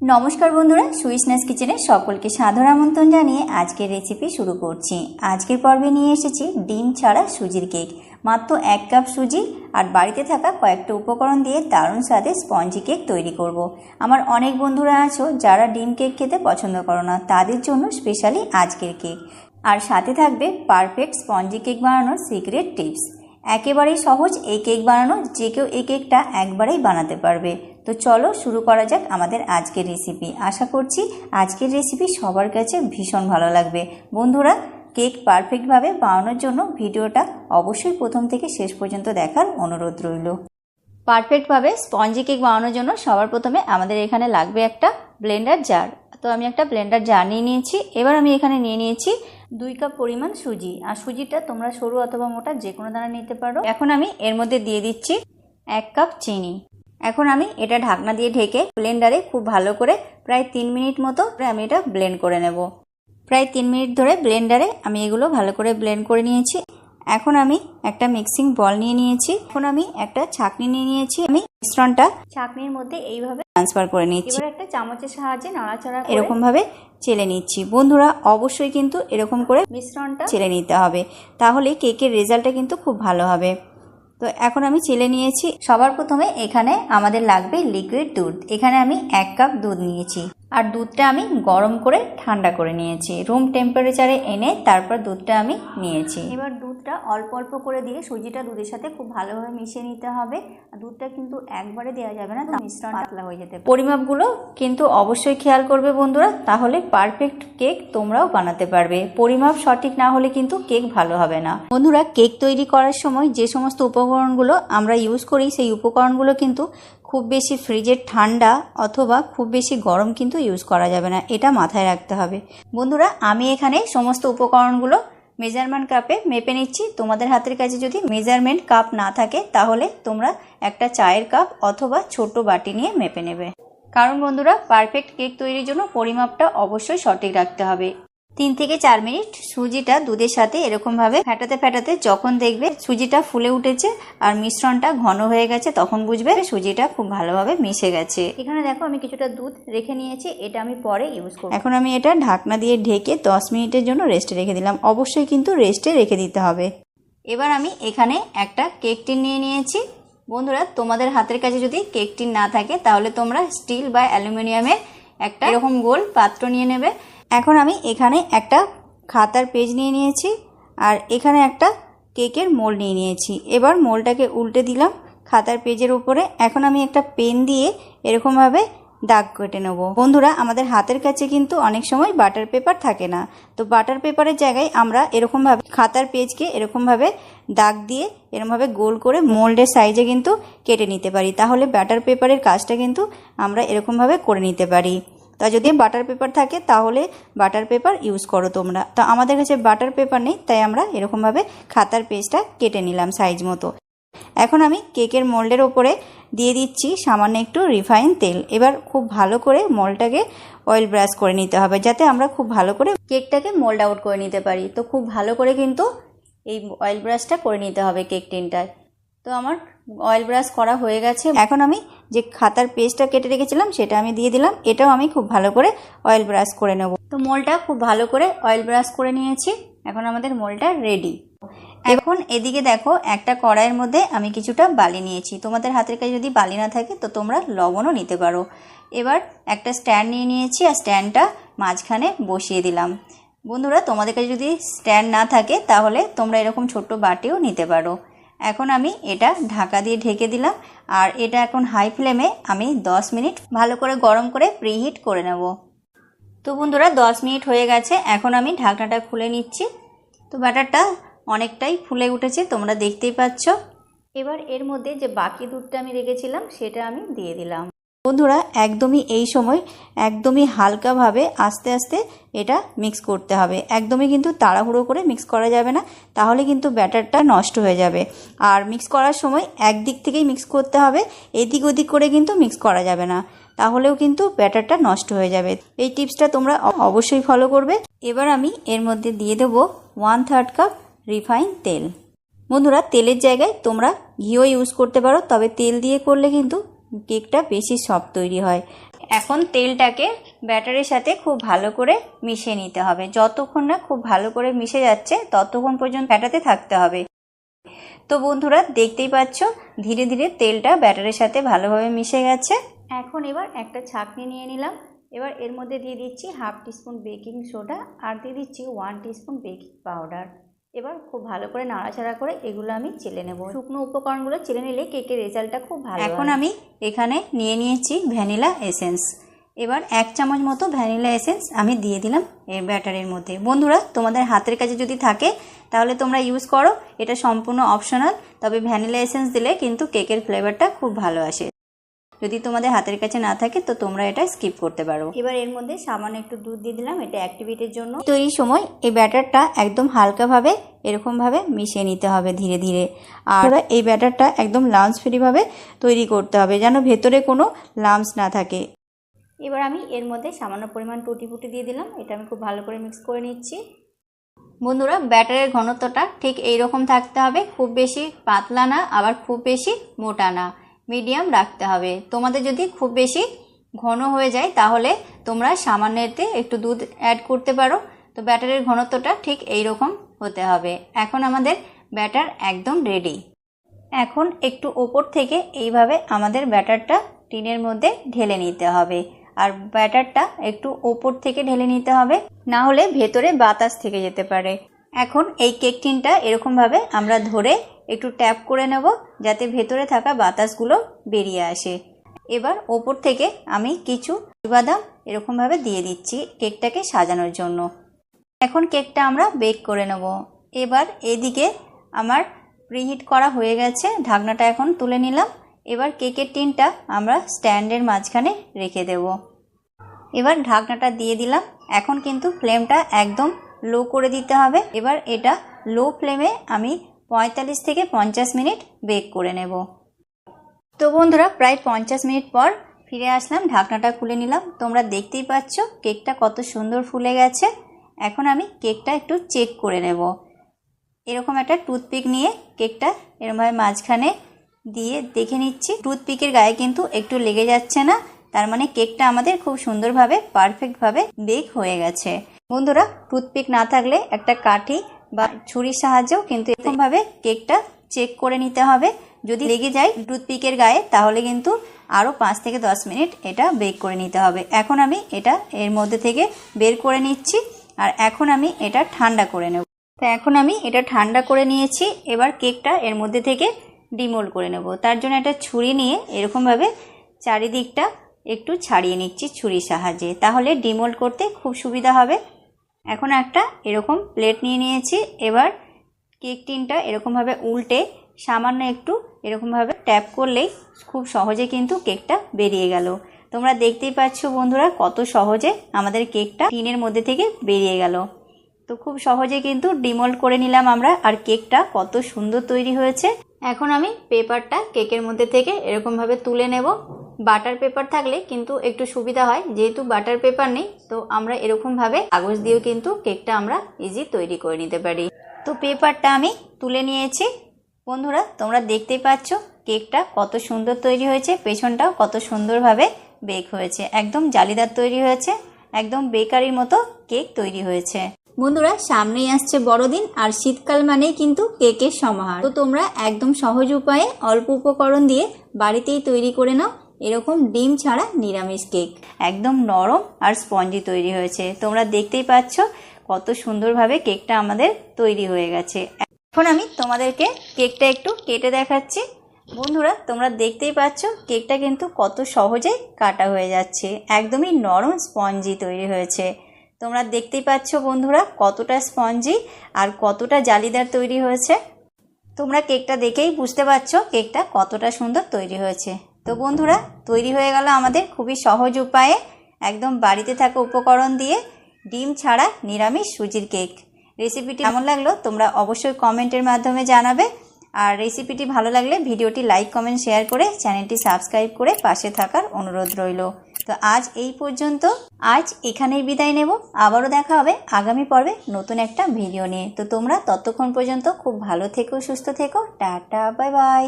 নমস্কার বন্ধুরা, সুইসনেস কিচেনে সকলকে সাদর আমন্ত্রণ জানিয়ে আজকের রেসিপি শুরু করছি। আজকের পর্বে নিয়ে এসেছি ডিম ছাড়া সুজির কেক মাত্র এক কাপ সুজি আর বাড়িতে থাকা কয়েকটা উপকরণ দিয়ে দারুণ স্বাদে স্পঞ্জি কেক তৈরি করব। আমার অনেক বন্ধুরা আছো যারা ডিম কেক খেতে পছন্দ করো না, তাদের জন্য স্পেশালি আজকের কেক আর সাথে থাকবে পারফেক্ট স্পঞ্জি কেক বানানোর সিক্রেট টিপস একেবারেই সহজ, এই কেক বানানো, যে কেউ এই কেকটা একবারেই বানাতে পারবে। তো চলো শুরু করা যাক আমাদের আজকের রেসিপি আশা করছি আজকের রেসিপি সবার কাছে ভীষণ ভালো লাগবে। বন্ধুরা, কেক পারফেক্টভাবে বানানোর জন্য ভিডিওটা অবশ্যই প্রথম থেকে শেষ পর্যন্ত দেখার অনুরোধ রইল। পারফেক্টভাবে স্পঞ্জি কেক বানানোর জন্য সবার প্রথমে আমাদের এখানে লাগবে একটা ব্লেন্ডার জার তো আমি একটা ব্লেন্ডার জার নিয়ে নিয়েছি। এবার আমি এখানে নিয়ে নিয়েছি দুই কাপ পরিমাণ সুজি। আর সুজিটা তোমরা সরু অথবা মোটা যে কোনো দানা নিতে পারো। এখন আমি এর মধ্যে দিয়ে দিচ্ছি এক কাপ চিনি। এখন আমি এটা ঢাকনা দিয়ে ঢেকে ব্লেন্ডারে খুব ভালো করে প্রায় তিন মিনিট মতো আমি এটা ব্লেন্ড করে নেব। প্রায় তিন মিনিট ধরে ব্লেন্ডারে আমি এগুলো ভালো করে ব্লেন্ড করে নিয়েছি। এখন আমি একটা মিক্সিং বল নিয়ে নিয়েছি। এখন আমি একটা ছাকনি নিয়ে নিয়েছি। আমি মিশ্রণটা ছাকনির মধ্যে এইভাবে ট্রান্সফার করে নিচ্ছি। এবার একটা চামচের সাহায্যে নাড়াচাড়া এরকমভাবে চেলে নিচ্ছি। বন্ধুরা অবশ্যই কিন্তু এরকম করে মিশ্রণটা চেলে নিতে হবে। তাহলে কেকের রেজাল্টটা কিন্তু খুব ভালো হবে। তো এখন আমি চেলে নিয়েছি। সবার প্রথমে এখানে আমাদের লাগবে লিকুইড দুধ। এখানে আমি এক কাপ দুধ নিয়েছি। আর দুধটা আমি গরম করে ঠান্ডা করে নিয়েছি। রুম টেম্পারেচারে এনে তারপর দুধটা আমি নিয়েছি। এবার দুধটা অল্প অল্প করে দিয়ে সুজিটা দুধের সাথে খুব ভালোভাবে মিশিয়ে নিতে হবে। আর দুধটা কিন্তু একবারে দেওয়া যাবে না মিশ্রণ পাতলা হয়ে যেতে পরিমাপগুলো কিন্তু অবশ্যই খেয়াল করবে বন্ধুরা তাহলে পারফেক্ট কেক তোমরাও বানাতে পারবে। পরিমাপ সঠিক না হলে কিন্তু কেক ভালো হবে না। বন্ধুরা কেক তৈরি করার সময় যে সমস্ত উপকরণগুলো আমরা ইউজ করি সেই উপকরণগুলো কিন্তু খুব বেশি ফ্রিজের ঠান্ডা অথবা খুব বেশি গরম কিন্তু ইউজ করা যাবে না, এটা মাথায় রাখতে হবে। বন্ধুরা, আমি এখানে সমস্ত উপকরণগুলো মেজারমেন্ট কাপে মেপে নিচ্ছি। তোমাদের হাতের কাছে যদি মেজারমেন্ট কাপ না থাকে, তাহলে তোমরা একটা চায়ের কাপ অথবা ছোট বাটি নিয়ে মেপে নেবে। কারণ বন্ধুরা পারফেক্ট কেক তৈরির জন্য পরিমাপটা অবশ্যই সঠিক রাখতে হবে। তিন থেকে চার মিনিট সুজিটা দুধের সাথে এরকমভাবে ফেটাতে ফেটাতে যখন দেখবে সুজিটা ফুলে উঠেছে আর মিশ্রণটা ঘন হয়ে গেছে, তখন বুঝবে সুজিটা খুব ভালোভাবে মিশে গেছে। এখানে দেখো আমি কিছুটা দুধ রেখে নিয়েছি, এটা আমি পরে ইউজ করব। এখন আমি এটা ঢাকনা দিয়ে ঢেকে দশ মিনিটের জন্য রেস্টে রেখে দিলাম। অবশ্যই কিন্তু রেস্টে রেখে দিতে হবে। এবার আমি এখানে একটা কেক টিন নিয়ে নিয়েছি। বন্ধুরা, তোমাদের হাতের কাছে যদি কেক টিন না থাকে, তাহলে তোমরা স্টিল বা অ্যালুমিনিয়ামের একটা এরকম গোল পাত্র নিয়ে নেবে। এখন আমি এখানে একটা খাতার পেজ নিয়ে নিয়েছি, আর এখানে একটা কেকের মোল নিয়ে নিয়েছি। এবার মোলটাকে উল্টে দিলাম খাতার পেজের উপরে। এখন আমি একটা পেন দিয়ে এরকমভাবে দাগ কেটে নেব। বন্ধুরা, আমাদের হাতের কাছে কিন্তু অনেক সময় বাটার পেপার থাকে না। তো বাটার পেপারের জায়গায় আমরা এরকমভাবে খাতার পেজকে এরকমভাবে দাগ দিয়ে এরকমভাবে গোল করে মোল্ডের সাইজে কিন্তু কেটে নিতে পারি। তাহলে বাটার পেপারের কাজটা কিন্তু আমরা এরকমভাবে করে নিতে পারি। তা যদি বাটার পেপার থাকে, তাহলে বাটার পেপার ইউজ করো তোমরা। তো আমাদের কাছে বাটার পেপার নেই, তাই আমরা এরকমভাবে খাতার পেজটা কেটে নিলাম সাইজ মতো। এখন আমি কেকের মোল্ডের ওপরে দিয়ে দিচ্ছি সামান্য একটু রিফাইন তেল। এবার খুব ভালো করে মোল্ডটাকে অয়েল ব্রাশ করে নিতে হবে, যাতে আমরা খুব ভালো করে কেকটাকে মোল্ড আউট করে নিতে পারি। তো খুব ভালো করে কিন্তু এই অয়েল ব্রাশটা করে নিতে হবে কেক টিনটায়। তো আমার অয়েল ব্রাশ করা হয়ে গেছে। এখন আমি যে খাতার পেজটা কেটে রেখেছিলাম, সেটা আমি দিয়ে দিলাম। এটাও আমি খুব ভালো করে অয়েল ব্রাশ করে নেব। তো মোলটা খুব ভালো করে অয়েল ব্রাশ করে নিয়েছি। এখন আমাদের মোলটা রেডি এখন এদিকে দেখো, একটা কড়াইয়ের মধ্যে আমি কিছুটা বালি নিয়েছি। তোমাদের হাতের কাছে যদি বালি না থাকে, তো তোমরা লবণও নিতে পারো। এবার একটা স্ট্যান্ড নিয়ে নিয়েছি আর স্ট্যান্ডটা মাঝখানে বসিয়ে দিলাম। বন্ধুরা, তোমাদের কাছে যদি স্ট্যান্ড না থাকে, তাহলে তোমরা এরকম ছোট্ট বাটিও নিতে পারো। এখন আমি এটা ঢাকা দিয়ে ঢেকে দিলাম, আর এটা এখন হাই ফ্লেমে আমি 10 মিনিট ভালো করে গরম করে প্রিহিট করে নেব। তো বন্ধুরা 10 মিনিট হয়ে গেছে, এখন আমি ঢাকনাটা খুলে নিচ্ছি। তো ব্যাটারটা অনেকটাই ফুলে উঠেছে, তোমরা দেখতেই পাচ্ছ। এবার এর মধ্যে যে বাকি দুধটা আমি রেখেছিলাম, সেটা আমি দিয়ে দিলাম। বন্ধুরা, একদমই এই সময় একদমই হালকাভাবে আস্তে আস্তে এটা মিক্স করতে হবে। একদমই কিন্তু তাড়াহুড়ো করে মিক্স করা যাবে না, তাহলে কিন্তু ব্যাটারটা নষ্ট হয়ে যাবে। আর মিক্স করার সময় একদিক থেকেই মিক্স করতে হবে, এদিক ওদিক করে কিন্তু মিক্স করা যাবে না, তাহলেও কিন্তু ব্যাটারটা নষ্ট হয়ে যাবে। এই টিপসটা তোমরা অবশ্যই ফলো করবে। এবার আমি এর মধ্যে দিয়ে দেবো ওয়ান থার্ড কাপ রিফাইন তেল। বন্ধুরা, তেলের জায়গায় তোমরা ঘিও ইউজ করতে পারো, তবে তেল দিয়ে করলে কিন্তু কেকটা বেশি সফট তৈরি হয়। এখন তেলটাকে ব্যাটারের সাথে খুব ভালো করে মিশিয়ে নিতে হবে। যতক্ষণ না খুব ভালো করে মিশে যাচ্ছে, ততক্ষণ পর্যন্ত ব্যাটাতে থাকতে হবে। তো বন্ধুরা, দেখতেই পাচ্ছ, ধীরে ধীরে তেলটা ব্যাটারের সাথে ভালোভাবে মিশে গেছে। এখন এবার একটা ছাঁকনি নিয়ে নিলাম। এবার এর মধ্যে দিয়ে দিচ্ছি হাফ টিস্পুন বেকিং সোডা আর দিয়ে দিচ্ছি ওয়ান টিস্পুন বেকিং পাউডার। এবার খুব ভালো করে নাড়াচাড়া করে এগুলো আমি চেলে নেব। শুকনো উপকরণগুলো চেলে নিলে কেকের রেজাল্টটা খুব ভালো এখন আমি এখানে নিয়ে নিয়েছি ভ্যানিলা এসেন্স। এবার এক চামচ মতো ভ্যানিলা এসেন্স আমি দিয়ে দিলাম এর ব্যাটারের মধ্যে। বন্ধুরা তোমাদের হাতের কাছে যদি থাকে তাহলে তোমরা ইউজ করো। এটা সম্পূর্ণ অপশনাল তবে ভ্যানিলা এসেন্স দিলে কিন্তু কেকের ফ্লেভারটা খুব ভালো আসে। যদি তোমাদের হাতের কাছে না থাকে তো তোমরা এটা স্কিপ করতে পারো। এবার এর মধ্যে সামান্য একটু দুধ দিয়ে দিলাম এটা অ্যাক্টিভিটির জন্য। তৈরির সময় এই ব্যাটারটা একদম হালকাভাবে এরকমভাবে মিশিয়ে নিতে হবে ধীরে ধীরে। আর এই ব্যাটারটা একদম লামস ফ্রিভাবে তৈরি করতে হবে যেন ভেতরে কোনো লামস না থাকে। এবার আমি এর মধ্যে সামান্য পরিমাণ টুটি ফুটি দিয়ে দিলাম এটা আমি খুব ভালো করে মিক্স করে নিচ্ছি। বন্ধুরা ব্যাটারের ঘনত্বটা ঠিক এই রকম থাকতে হবে খুব বেশি পাতলা না আবার খুব বেশি মোটা না। মিডিয়াম রাখতে হবে। তোমাদের যদি খুব বেশি ঘন হয়ে যায়, তাহলে তোমরা সামান্যতে একটু দুধ অ্যাড করতে পারো। তো ব্যাটারের ঘনত্বটা ঠিক এই রকম হতে হবে। এখন আমাদের ব্যাটার একদম রেডি এখন একটু ওপর থেকে এইভাবে আমাদের ব্যাটারটা টিনের মধ্যে ঢেলে নিতে হবে। আর ব্যাটারটা একটু ওপর থেকে ঢেলে নিতে হবে, না হলে ভেতরে বাতাস থেকে যেতে পারে। এখন এই কেক টিনটা এরকমভাবে আমরা ধরে একটু ট্যাপ করে নেব যাতে ভেতরে থাকা বাতাসগুলো বেরিয়ে আসে। এবার ওপর থেকে আমি কিছু বাদাম এরকমভাবে দিয়ে দিচ্ছি কেকটাকে সাজানোর জন্য। এখন কেকটা আমরা বেক করে নেব। এবার এদিকে আমার প্রিহিট করা হয়ে গেছে, ঢাকনাটা এখন তুলে নিলাম। এবার কেকের টিনটা আমরা স্ট্যান্ডের মাঝখানে রেখে দেব। এবার ঢাকনাটা দিয়ে দিলাম। এখন কিন্তু ফ্লেমটা একদম লো করে দিতে হবে। এবার এটা লো ফ্লেমে আমি পঁয়তাল্লিশ থেকে পঞ্চাশ মিনিট বেক করে নেব। তো বন্ধুরা, প্রায় পঞ্চাশ মিনিট পর ফিরে আসলাম, ঢাকনাটা খুলে নিলাম। তোমরা দেখতেই পাচ্ছ কেকটা কত সুন্দর ফুলে গেছে। এখন আমি কেকটা একটু চেক করে নেব। এরকম একটা টুথপিক নিয়ে কেকটা এরকমভাবে মাঝখানে দিয়ে দেখে নিচ্ছি। টুথপিকের গায়ে কিন্তু একটু লেগে যাচ্ছে না, তার মানে কেকটা আমাদের খুব সুন্দরভাবে পারফেক্টভাবে বেক হয়ে গেছে। বন্ধুরা টুথপিক না থাকলে একটা কাঠি বা ছুরির সাহায্যেও কিন্তু এরকমভাবে কেকটা চেক করে নিতে হবে। যদি লেগে যায় টুথপিকের গায়ে, তাহলে কিন্তু আরও পাঁচ থেকে দশ মিনিট এটা বেক করে নিতে হবে। এখন আমি এটা এর মধ্যে থেকে বের করে নিচ্ছি আর এখন আমি এটা ঠান্ডা করে নেব। তো এখন আমি এটা ঠান্ডা করে নিয়েছি, এবার কেকটা এর মধ্যে থেকে ডিমোল করে নেব। তার জন্য একটা ছুরি নিয়ে এরকমভাবে চারিদিকটা একটু ছাড়িয়ে নিচ্ছি ছুরির সাহায্যে। তাহলে ডিমোল্ড করতে খুব সুবিধা হবে। এখন একটা এরকম প্লেট নিয়ে নিয়েছি। এবার কেক টিনটা এরকমভাবে উল্টে সামান্য একটু এরকমভাবে ট্যাপ করলেই খুব সহজে কিন্তু কেকটা বেরিয়ে গেল। তোমরা দেখতেই পাচ্ছ বন্ধুরা কত সহজে আমাদের কেকটা টিনের মধ্যে থেকে বেরিয়ে গেল। তো খুব সহজে কিন্তু ডিমোল্ড করে নিলাম আমরা আর কেকটা কত সুন্দর তৈরি হয়েছে। এখন আমি পেপারটা কেকের মধ্যে থেকে এরকমভাবে তুলে নেব। বাটার পেপার থাকলে কিন্তু একটু সুবিধা হয়। যেহেতু বাটার পেপার নেই, তো আমরা এরকমভাবে কাগজ দিয়েও কিন্তু কেকটা আমরা ইজি তৈরি করে নিতে পারি। তো পেপারটা আমি তুলে নিয়েছি। বন্ধুরা, তোমরা দেখতেই পাচ্ছ কেকটা কত সুন্দর তৈরি হয়েছে, পেছনটাও কত সুন্দরভাবে বেক হয়েছে। একদম জালিদার তৈরি হয়েছে, একদম বেকারির মতো কেক তৈরি হয়েছে। বন্ধুরা, সামনেই আসছে বড়দিন, আর শীতকাল মানেই কিন্তু কেকের সমাহার। তো তোমরা একদম সহজ উপায়ে অল্প উপকরণ দিয়ে বাড়িতেই তৈরি করে নাও। এরকম ডিম ছাড়া নিরামিষ কেক। একদম নরম আর স্পঞ্জি তৈরি হয়েছে। তোমরা দেখতেই পাচ্ছ কত সুন্দরভাবে কেকটা আমাদের তৈরি হয়ে গেছে। এখন আমি তোমাদেরকে কেকটা একটু কেটে দেখাচ্ছি। বন্ধুরা, তোমরা দেখতেই পাচ্ছ কেকটা কিন্তু কত সহজে কাটা হয়ে যাচ্ছে। একদমই নরম স্পঞ্জি তৈরি হয়েছে। তোমরা দেখতেই পাচ্ছ বন্ধুরা কতটা স্পঞ্জি আর কতটা জালিদার তৈরি হয়েছে। তোমরা কেকটা দেখেই বুঝতে পারছ কেকটা কতটা সুন্দর তৈরি হয়েছে। তো বন্ধুরা, তৈরি হয়ে গেল আমাদের খুবই সহজ উপায়ে একদম বাড়িতে থাকা উপকরণ দিয়ে ডিম ছাড়া নিরামিষ সুজির কেক। রেসিপিটি কেমন লাগল তোমরা অবশ্যই কমেন্টের মাধ্যমে জানাবে। আর রেসিপিটি ভালো লাগলে ভিডিওটি লাইক, কমেন্ট, শেয়ার করে চ্যানেলটি সাবস্ক্রাইব করে পাশে থাকার অনুরোধ রইল। তো আজ এই পর্যন্ত, আজ এখানেই বিদায় নেব। আবারও দেখা হবে আগামী পর্বে নতুন একটা ভিডিও নিয়ে। তো তোমরা ততক্ষণ পর্যন্ত খুব ভালো থেকো, সুস্থ থেকো। Tata, bye bye.